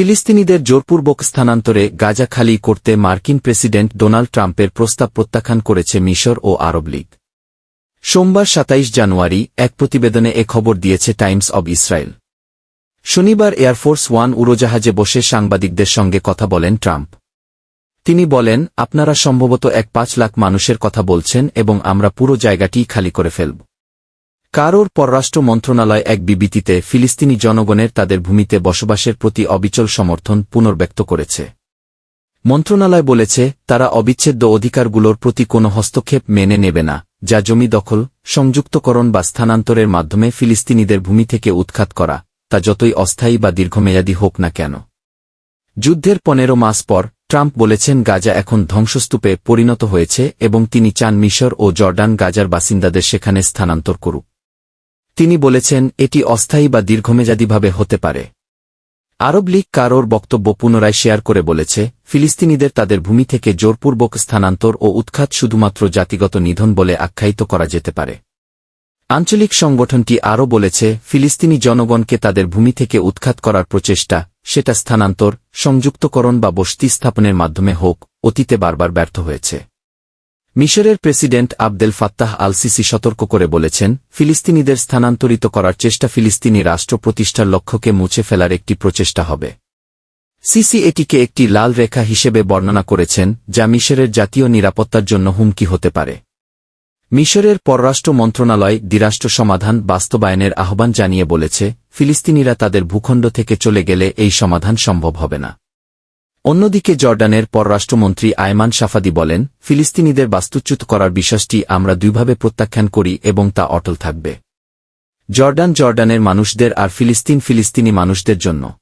ফিলিস্তিনিদের জোরপূর্বক স্থানান্তরে গাজা খালি করতে মার্কিন প্রেসিডেন্ট ডোনাল্ড ট্রাম্পের প্রস্তাব প্রত্যাখ্যান করেছে মিশর ও আরব লীগ। সোমবার সাতাইশ জানুয়ারি এক প্রতিবেদনে এ খবর দিয়েছে টাইমস অব ইসরায়েল। শনিবার এয়ারফোর্স ওয়ান উড়োজাহাজে বসে সাংবাদিকদের সঙ্গে কথা বলেন ট্রাম্প। তিনি বলেন, আপনারা সম্ভবত এক পাঁচ লাখ মানুষের কথা বলছেন এবং আমরা পুরো জায়গাটিই খালি করে ফেলব। কারোর পররাষ্ট্র মন্ত্রণালয় এক বিবৃতিতে ফিলিস্তিনি জনগণের তাদের ভূমিতে বসবাসের প্রতি অবিচল সমর্থন পুনর্ব্যক্ত করেছে। মন্ত্রণালয় বলেছে, তারা অবিচ্ছেদ্য অধিকারগুলোর প্রতি কোনো হস্তক্ষেপ মেনে নেবে না, যা জমি দখল, সংযুক্তকরণ বা স্থানান্তরের মাধ্যমে ফিলিস্তিনিদের ভূমি থেকে উৎখাত করা, তা যতই অস্থায়ী বা দীর্ঘমেয়াদী হোক না কেন। যুদ্ধের পনেরো মাস পর, ট্রাম্প বলেছেন গাজা এখন ধ্বংসস্তূপে পরিণত হয়েছে এবং তিনি চান মিশর ও জর্ডান গাজার বাসিন্দাদের সেখানে স্থানান্তর করুক। তিনি বলেছেন, এটি অস্থায়ী বা দীর্ঘমেয়াদীভাবে হতে পারে। আরব লীগ কারোর বক্তব্য পুনরায় শেয়ার করে বলেছে, ফিলিস্তিনিদের তাদের ভূমি থেকে জোরপূর্বক স্থানান্তর ও উৎখাত শুধুমাত্র জাতিগত নিধন বলে আখ্যায়িত করা যেতে পারে। আঞ্চলিক সংগঠনটি আরও বলেছে, ফিলিস্তিনি জনগণকে তাদের ভূমি থেকে উৎখাত করার প্রচেষ্টা, সেটা স্থানান্তর, সংযুক্তকরণ বা বসতি স্থাপনের মাধ্যমে হোক, অতীতে বারবার ব্যর্থ হয়েছে। মিশরের president Abdel Fattah al Sisi সতর্ক করে বলেছেন, ফিলিস্তিনিদের স্থানান্তরিত করার চেষ্টা ফিলিস্তিনি রাষ্ট্র প্রতিষ্ঠার লক্ষ্যকে মুছে ফেলার একটি প্রচেষ্টা হবে। সিসি এটিকে একটি লাল রেখা হিসেবে বর্ণনা করেছেন, যা মিশরের জাতীয় নিরাপত্তার জন্য হুমকি হতে পারে। মিশরের পররাষ্ট্র মন্ত্রণালয় দ্বিরাষ্ট্র সমাধান বাস্তবায়নের আহ্বান জানিয়ে বলেছে, ফিলিস্তিনিরা তাদের ভূখণ্ড থেকে চলে গেলে এই সমাধান সম্ভব হবে না। অন্যদিকে জর্ডানের পররাষ্ট্রমন্ত্রী আয়মান সাফাদি বলেন, ফিলিস্তিনিদের বাস্তুচ্যুত করার বিশ্বাসটি আমরা দুইভাবে প্রত্যাখ্যান করি এবং তা অটল থাকবে। জর্ডান জর্ডানের মানুষদের আর ফিলিস্তিন ফিলিস্তিনি মানুষদের জন্য।